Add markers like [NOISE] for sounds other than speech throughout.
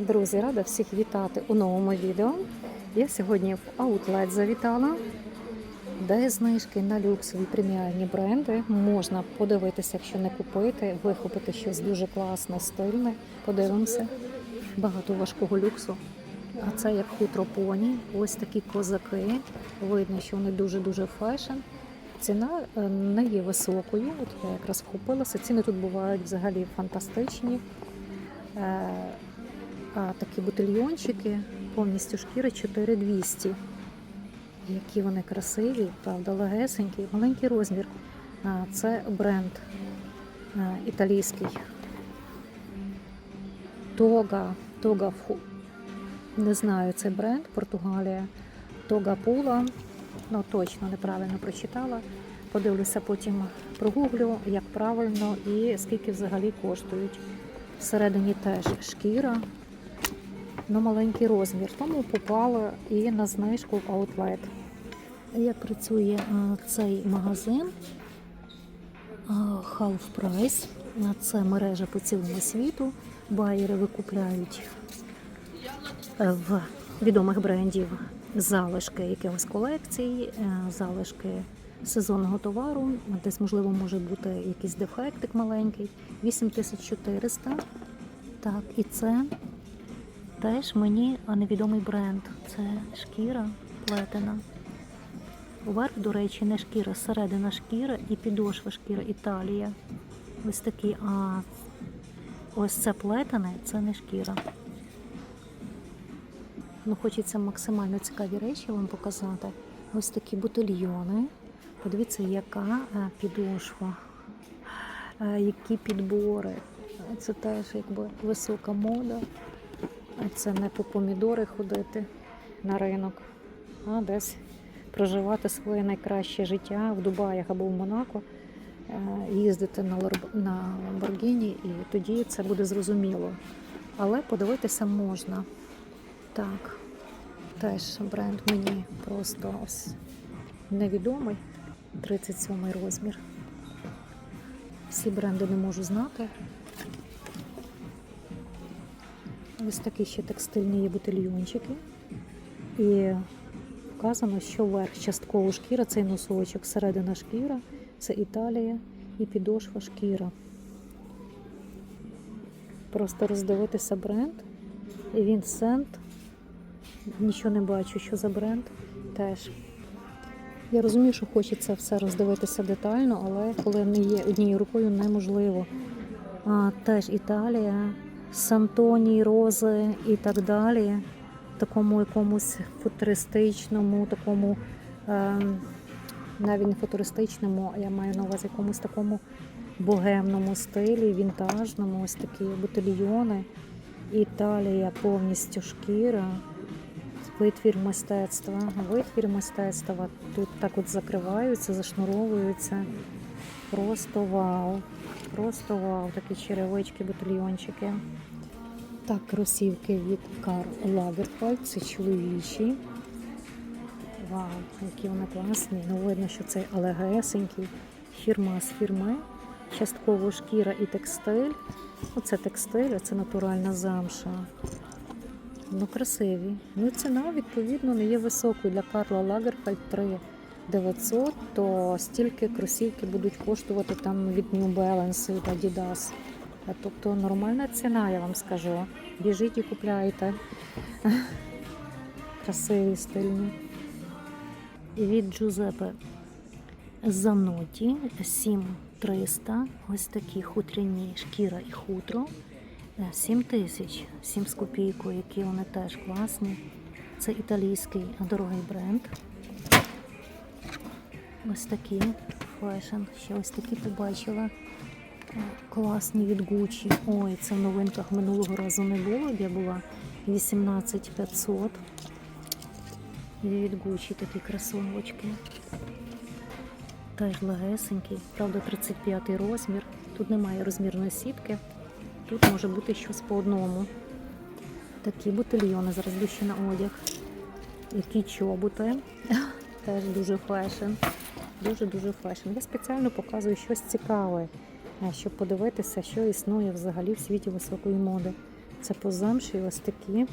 Друзі, рада всіх вітати у новому відео. Я сьогодні в Outlet завітала, де знижки на люксові преміальні бренди. Можна подивитися, якщо не купити, вихопити щось дуже класне, стильне. Подивимося. Багато важкого люксу. А це як хутро поні. Ось такі козаки. Видно, що вони дуже-дуже фешн. Ціна е, не є високою. От я якраз вхопилася. Ціни тут бувають взагалі фантастичні. А такі бутильйончики, повністю шкіри 4200. Які вони красиві, правда, легесенькі, маленький розмір. Це бренд італійський. Тога, Тога Фу. Не знаю цей бренд, Португалія. Тога Пула. Ну, точно неправильно прочитала. Подивлюся, потім прогуглю, як правильно і скільки взагалі коштують. Всередині теж шкіра, ну, маленький розмір, тому попала і на знижку в Outlet. Як працює цей магазин Half Price, це мережа по цілому світу. Байери викупляють е, в відомих брендів залишки якихось колекцій, е, залишки сезонного товару, десь, можливо, може бути якийсь дефектик маленький. 8400. Так, і це теж мені невідомий бренд. Це шкіра плетена. Верх, до речі, не шкіра, середина шкіра і підошва шкіра Італія. Ось такі, а ось це плетене, це не шкіра. Ну, хочеться максимально цікаві речі вам показати. Ось такі бутильйони. Подивіться, яка е, підошва, е, які підбори. Це теж якби висока мода. Це не по помідори ходити на ринок, а десь проживати своє найкраще життя в Дубаях або в Монако, е, їздити на на Lamborghini, і тоді це буде зрозуміло. Але подивитися можна. Так, теж бренд мені просто ось невідомий. 37 розмір. Всі бренди не можу знати. Ось такі ще текстильні є бутильйончики. І вказано, що верх частково шкіра, цей носочок, середина шкіра, це Італія і підошва шкіра. Просто роздивитися бренд. І він сент. Нічого не бачу, що за бренд теж. Я розумію, що хочеться все роздивитися детально, але коли не є однією рукою, неможливо. А, теж Італія, Сантоні, Рози і так далі. Такому якомусь футуристичному, такому е, навіть не футуристичному, а я маю на увазі якомусь такому богемному стилі, вінтажному, ось такі бутильйони. Італія повністю шкіра. Витвір мистецтва, витвір мистецтва. Тут так от закриваються, зашнуровуються. Просто вау. Просто вау. Такі черевички, бутильйончики. Так, кросівки від Karl Lagerfeld, це чоловічі. Вау, які вони класні. Ну, видно, що це алегесенький. Фірма з фірми. Частково шкіра і текстиль. Оце текстиль, а це натуральна замша. Ну, красиві. Ну, ціна, відповідно, не є високою. Для Карла Лагерфельд 3 900, то стільки кросівки будуть коштувати там від New Balance і Adidas. Тобто нормальна ціна, я вам скажу. Біжіть і купляйте. [LAUGHS] Красиві, стильні. Від Джузепе Заноті 7300. Ось такі хутряні шкіра і хутро. 7 тисяч, 7 з копійкою, які вони теж класні. Це італійський дорогий бренд. Ось такі фешн. Ще ось такі побачила. Е, Класні від Gucci. Ой, це в новинках минулого разу не було. Я була 18500. І від Gucci такі кросовочки. Теж легесенький. Правда, 35 розмір. Тут немає розмірної сітки. Тут може бути щось по одному. Такі бутильйони зараз душі на одяг. Які чоботи. Теж дуже фешн. Дуже-дуже фешн. Я спеціально показую щось цікаве, е, щоб подивитися, що існує взагалі в світі високої моди. Це по замші ось такі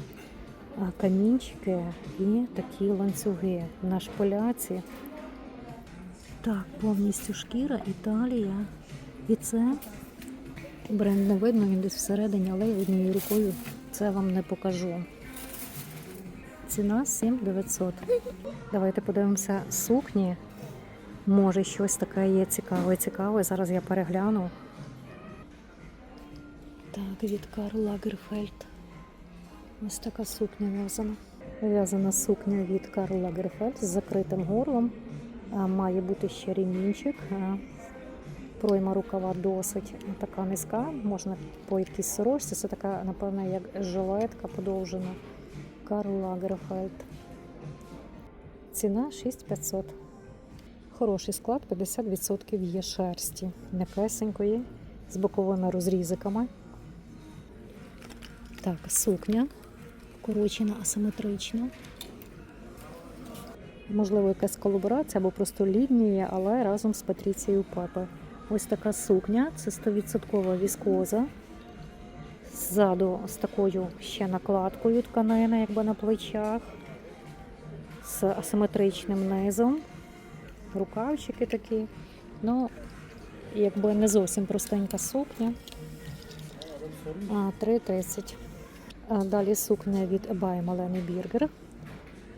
камінчики і такі ланцюги на шпиляці. Так, повністю шкіра, Італія. І це бренд не видно, він десь всередині, але однією рукою це вам не покажу. Ціна 7900. Давайте подивимося сукні. Може, щось таке є цікаве, цікаве. Зараз я перегляну. Так, від Карл Лагерфельд. Ось така сукня в'язана. В'язана сукня від Карл Лагерфельд з закритим горлом. Має бути ще ремінчик. Пройма рукава досить така низька, можна по якійсь сорочці. Це така, напевно, як жилетка подовжена. Карл Лагерфельд. Ціна 6500. Хороший склад, 50% є шерсті. М'якесенької, з боковими розрізиками. Так, сукня. Корочена, асиметрична. Можливо, якась колаборація або просто лінія, але разом з Патріцією Пепе. Ось така сукня, це 100% віскоза. Ззаду з такою ще накладкою тканини, якби на плечах, з асиметричним низом, рукавчики такі. Ну, якби не зовсім простенька сукня. 3,30. Далі сукня від Ebay Малени Біргер.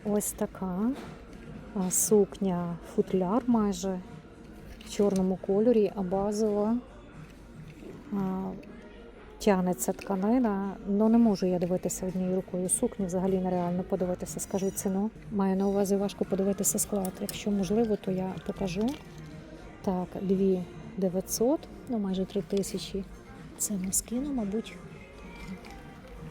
Ось така сукня футляр майже в чорному кольорі, а базова. Тягнеться тканина, але не можу я дивитися однією рукою. Сукню взагалі нереально подивитися, скажу ціну. Маю на увазі важко подивитися склад. Якщо можливо, то я покажу. Так, 2 900, ну майже 3 тисячі. Це москіно, мабуть.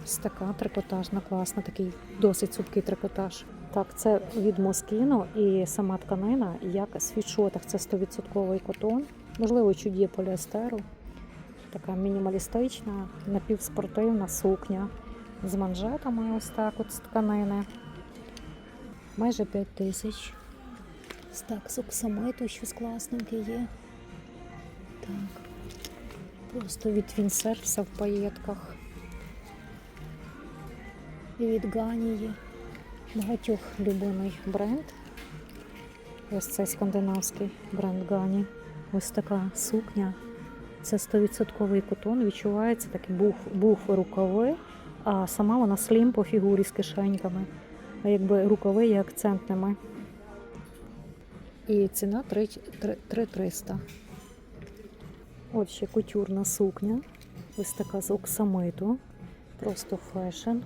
Ось така трикотажна, класна, такий досить цупкий трикотаж. Так, це від Москіно і сама тканина, як світшотах, це 100% котон, можливо, чуть є поліестеру. Така мінімалістична, напівспортивна сукня з манжетами, ось так от з тканини. Майже 5 тисяч. Так, з оксамиту щось класненьке є. Так. Просто від Вінсерфса в паєтках. І від Ганії. Багатьох любимий бренд. Ось цей скандинавський бренд Гані. Ось така сукня. Це 100% котон, відчувається такий буф, буф рукави, а сама вона слім по фігурі з кишеньками. А якби рукави є акцентними. І ціна 3300. От ще кутюрна сукня. Ось така з оксамиту. Просто фешн.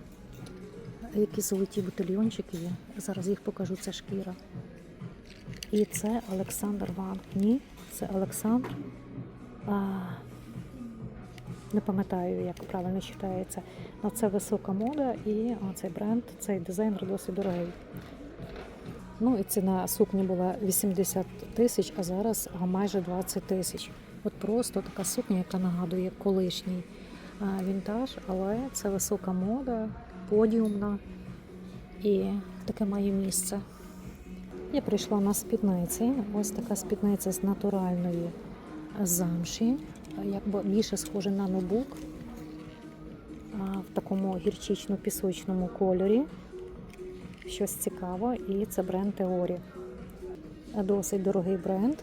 Які золоті бутильйончики є. Зараз їх покажу, це шкіра. І це Олександр Ван. Ні, це Олександр. Не пам'ятаю, як правильно читається. Але це висока мода і цей бренд, цей дизайнер досить дорогий. Ну і ціна сукні була 80 тисяч, а зараз майже 20 тисяч. От просто така сукня, яка нагадує колишній вінтаж, але це висока мода, подіумна і таке має місце. Я прийшла на спідниці. Ось така спідниця з натуральної замші, якби більше схоже на нобук в такому гірчично-пісочному кольорі. Щось цікаве, і це бренд Теорі. Досить дорогий бренд,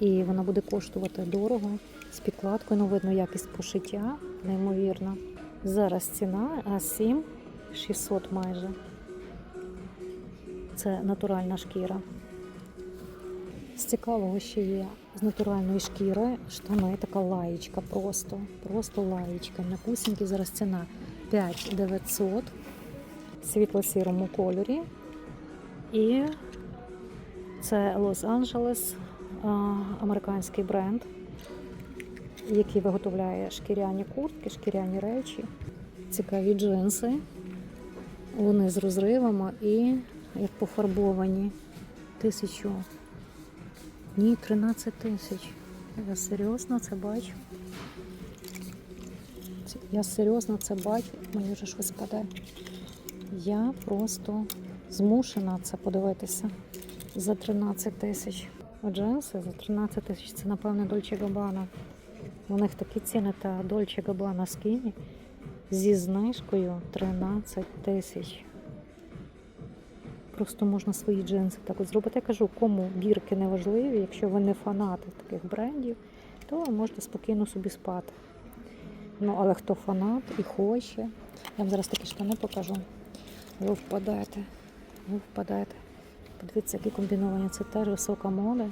і вона буде коштувати дорого з підкладкою. Ну, видно, якість пошиття, неймовірна. Зараз ціна а 7 600 майже. Це натуральна шкіра. З цікавого ще є з натуральної шкіри штани, така лаєчка просто. Просто лаєчка. М'якусінькі зараз ціна 5900 в світло-сірому кольорі. І це Лос-Анджелес, американський бренд, який виготовляє шкіряні куртки, шкіряні речі, цікаві джинси. Вони з розривами і як пофарбовані. Тисячу. Ні, 13 тисяч. Я серйозно це бачу. Я серйозно це бачу, мені вже щось паде. Я просто змушена це подивитися за 13 тисяч. Джинси за 13 тисяч. Це, напевне, Дольче Габана. У них такі ціни та Дольче Габана скіні зі знижкою 13 тисяч. Просто можна свої джинси так зробити. Я кажу, кому бірки не важливі, якщо ви не фанати таких брендів, то можете спокійно собі спати. Ну, але хто фанат і хоче, я вам зараз такі штани покажу. Ви впадаєте, ви впадаєте. Подивіться, які комбіновані. Це теж висока мода.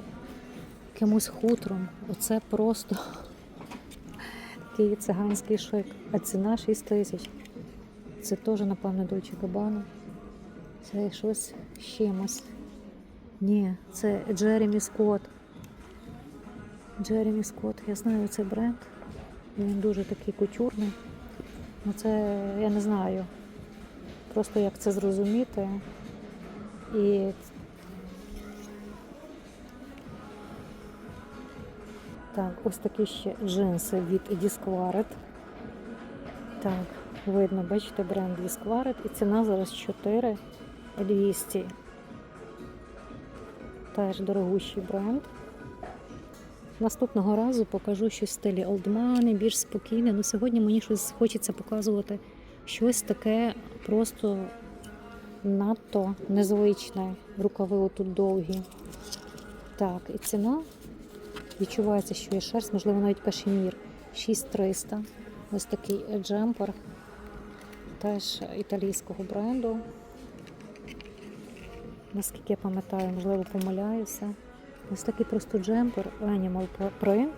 Якимось хутром. Оце просто такий циганський шик. А ціна 6 тисяч. Це теж, напевно, Dolce Gabbana. Це щось з. Ні, це Джеремі Скотт. Джеремі Скотт. Я знаю цей бренд. Він дуже такий кутюрний. Ну це я не знаю. Просто як це зрозуміти. І так, ось такі ще джинси від Disquaret. Так, видно, бачите, бренд Disquaret. І ціна зараз 4200. Теж дорогущий бренд. Наступного разу покажу щось в стилі Money, більш спокійне. Ну сьогодні мені щось хочеться показувати щось таке просто надто незвичне. Рукави отут довгі. Так, і ціна відчувається, що є шерсть, можливо, навіть кашемір. 6300. Ось такий джемпер, теж італійського бренду. Наскільки я пам'ятаю, можливо, помиляюся. Ось такий просто джемпер Animal Print.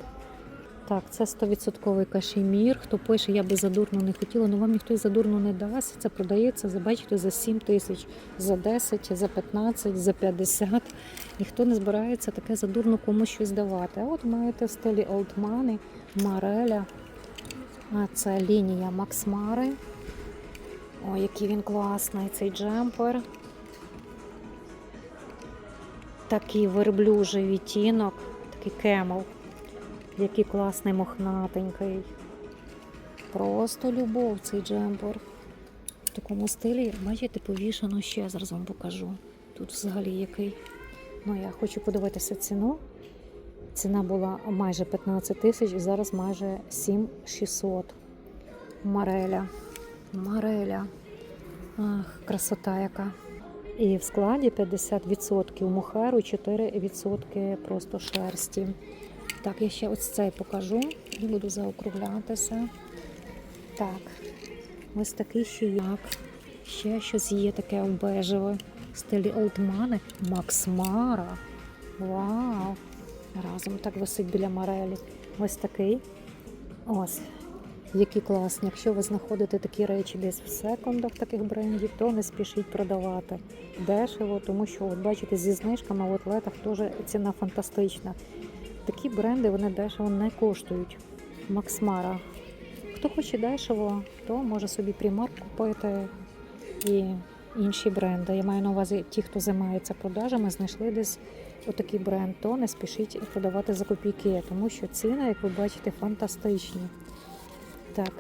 Так, це 100% кашемір. Хто пише, я би задурно не хотіла, ну вам ніхто і задурно не дасть. Це продається, за, бачите, за 7 тисяч, за 10, за 15, за 50. Ніхто не збирається таке задурно комусь щось давати. А от маєте в стилі Money, Мареля. А це лінія Макс Мари. О, який він класний, цей джемпер. Такий верблюжий відтінок, такий кемел. Який класний мохнатенький. Просто любов цей джемпер. В такому стилі, бачите, повішано ще, зараз вам покажу. Тут взагалі який. Ну, я хочу подивитися ціну. Ціна була майже 15 тисяч і зараз майже 7600. Мареля. Мареля. Ах, красота яка. І в складі 50% мухеру, 4% просто шерсті. Так, я ще ось цей покажу і буду заокруглятися. Так, ось такий ще. Ще щось є таке в. В стилі Олдмани. Максмара. Вау! Разом так висить біля Марелі. Ось такий. Ось. Які класні. Якщо ви знаходите такі речі десь в секондах таких брендів, то не спішіть продавати дешево, тому що, от бачите, зі знижками в атлетах теж ціна фантастична. Такі бренди вони дешево не коштують. Максмара. Хто хоче дешево, то може собі примар купити і інші бренди. Я маю на увазі ті, хто займається продажами, знайшли десь отакий бренд, то не спішіть продавати за копійки, тому що ціни, як ви бачите, фантастичні. Так,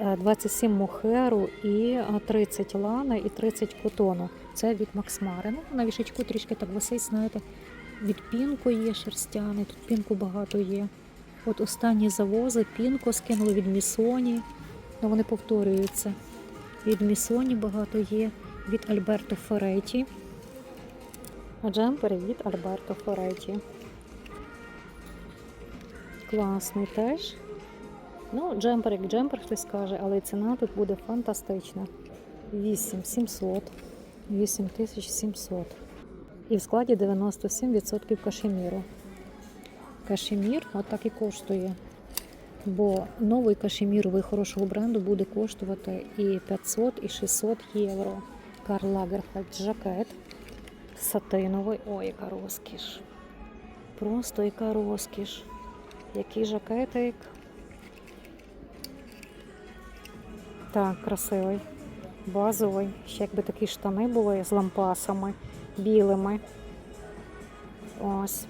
е, 27 мохеру і е, 30 лани і 30 котону. Це від Максмари. Ну, на вішечку трішки так висить, знаєте. Від пінку є шерстяний, тут пінку багато є. От останні завози пінку скинули від Місоні. Ну, вони повторюються. Від Місоні багато є, від Альберто Фереті. Джемпери від Альберто Фереті. Класний теж. Ну, джемпер як джемпер, хтось скаже, але ціна тут буде фантастична. 8700. 8700. І в складі 97% кашеміру. Кашемір отак і коштує. Бо новий кашеміровий хорошого бренду буде коштувати і 500, і 600 євро. Карл Лагерфельд жакет сатиновий. Ой, яка розкіш. Просто яка розкіш. Який жакетик. Так, красивий. Базовий. Ще якби такі штани були з лампасами білими. Ось.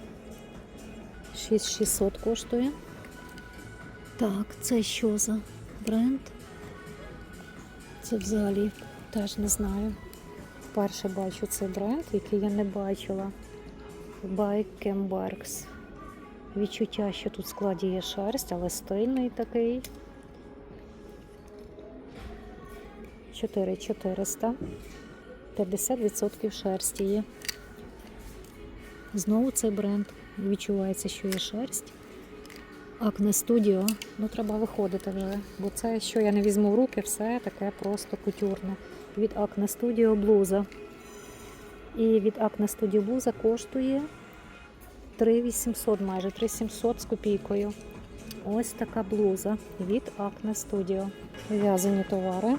6600 коштує. Так, це що за бренд? Це взагалі теж не знаю. Вперше бачу цей бренд, який я не бачила. Байкембергс. Відчуття, що тут в складі є шерсть, але стильний такий. 4400. 50% шерсті є. Знову цей бренд. Відчувається, що є шерсть. Акне Studio. Ну, треба виходити вже. Бо це, що я не візьму в руки, все таке просто кутюрне. Від Acne Studio блуза. І від Acne Studio блуза коштує 3800 майже 3700 з копійкою. Ось така блуза від Acne Studio. В'язані товари.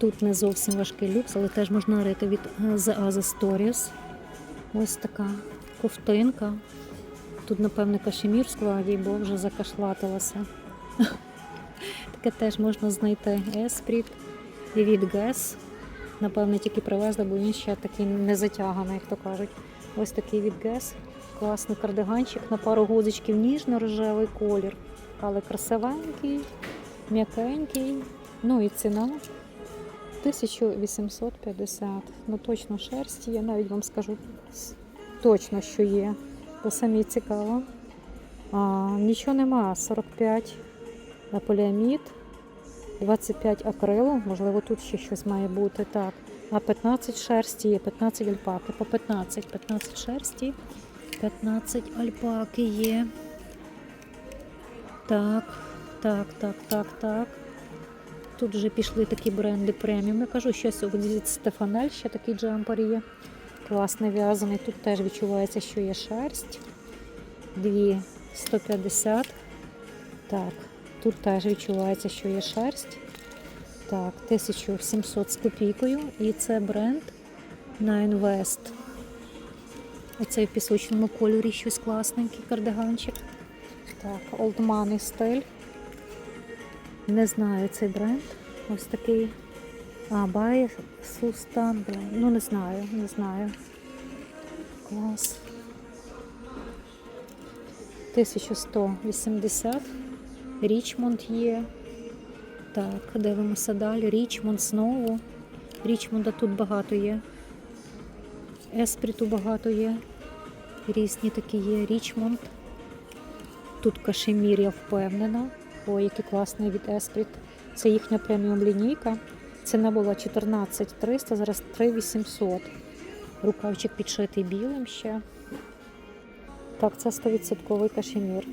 Тут не зовсім важкий люкс, але теж можна рити від е, The Other Stories. Ось така ковтинка. Тут, напевне, кашемір в складі, бо вже закашлатилася. [LAUGHS] Таке теж можна знайти. Еспріт від Guess. Напевне, тільки привезли, бо він ще такий не затяганий, як то кажуть. Ось такий від Guess. Класний кардиганчик на пару гудзичків, ніжно-рожевий колір. Але красивенький, м'якенький. Ну і ціна 1850. Ну точно шерсть, я навіть вам скажу точно, що є. Бо самі цікаво. А, нічого нема. 45 на поліамід, 25 акрилу, можливо, тут ще щось має бути. Так. А 15 шерсті є, 15 альпаки. По 15, 15 шерсті, 15 альпаки є. Так, так, так, так, так. Тут вже пішли такі бренди преміум. Я кажу, щось від Стефанель, ще такий джемпер є. Класний в'язаний. Тут теж відчувається, що є шерсть. Дві 150. Так, тут теж відчувається, що є шерсть. Так, 1700 з копійкою. І це бренд Nine West. Оцей в пісочному кольорі щось класненький кардиганчик. Так, Old Money стиль. Не знаю цей бренд. Ось такий. А, Бай Сустан. Ну, не знаю, не знаю. Клас. 1180. Річмонд є. Так, дивимося далі. Річмонд знову. Річмонда тут багато є. Еспріту багато є. Різні такі є. Річмонд. Тут кашемір, я впевнена. Ой, який класний від Еспріт. Це їхня преміум лінійка. Ціна була 14300, зараз 3800. Рукавчик підшитий білим ще. Так, це 100% кашемір.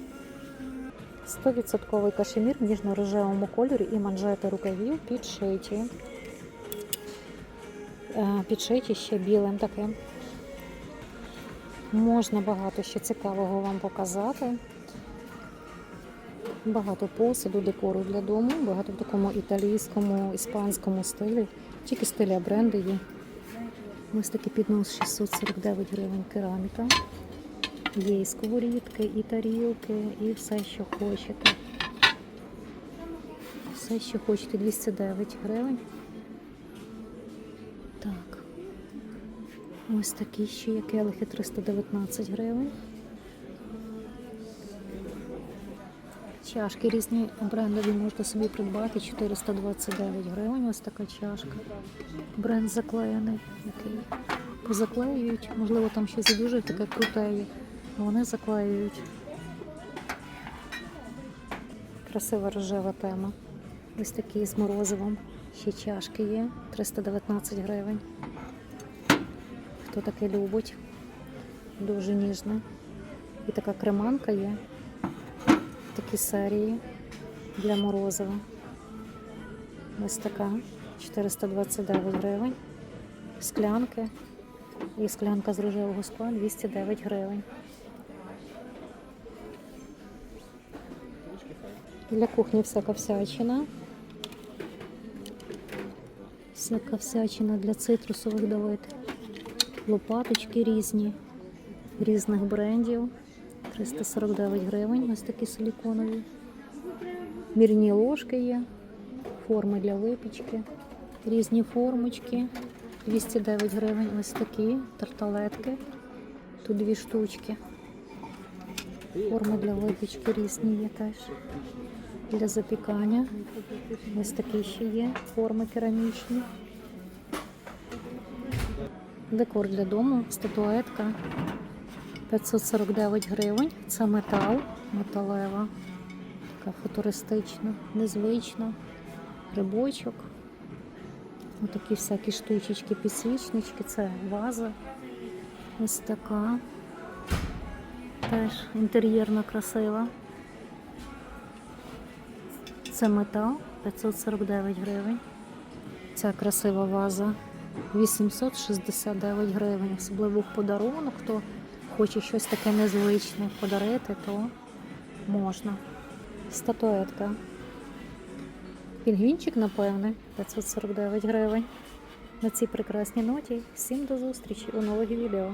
100% кашемір в ніжно-рожевому кольорі і манжети рукавів підшиті. Е, Підшиті ще білим таким. Можна багато ще цікавого вам показати. Багато посуду, декору для дому, багато в такому італійському, іспанському стилі. Тільки стилі, а бренди є. Ось такий піднос 649 гривень кераміка. Є і сковорідки, і тарілки, і все, що хочете. Все, що хочете, 209 гривень. Так. Ось такі ще є келихи 319 гривень. Чашки різні брендові можете собі придбати 429 гривень. Ось така чашка. Бренд заклеєний, який позаклеюють. Можливо, там і дуже таке круте є. а Вони заклеюють. Красива рожева тема. Ось такі з морозивом. Ще чашки є. 319 гривень. Хто таке любить? Дуже ніжно. І така креманка є такі серії для морозива. Ось така 429 гривень. Склянки. І склянка з рожевого скла 209 гривень. Для кухні всяка всячина. Всяка всячина для цитрусових давид. Лопаточки різні, різних брендів. 349 гривень, ось такі силіконові. Мірні ложки є, форми для випічки, різні формочки. 209 гривень, ось такі тарталетки. Тут дві штучки. Форми для випічки різні є теж. Для запікання. Ось такі ще є форми керамічні. Декор для дому, статуетка. 549 гривень. Це метал, металева, така футуристична, незвична, грибочок. Отакі всякі штучечки, підсвічнички, це ваза. Ось така. Теж інтер'єрно красива. Це метал 549 гривень. Ця красива ваза 869 гривень. Особливо подарунок, хто хоче щось таке незвичне подарити, то можна. Статуетка. Пінгвінчик, напевне, 549 гривень. На цій прекрасній ноті. Всім до зустрічі у нових відео.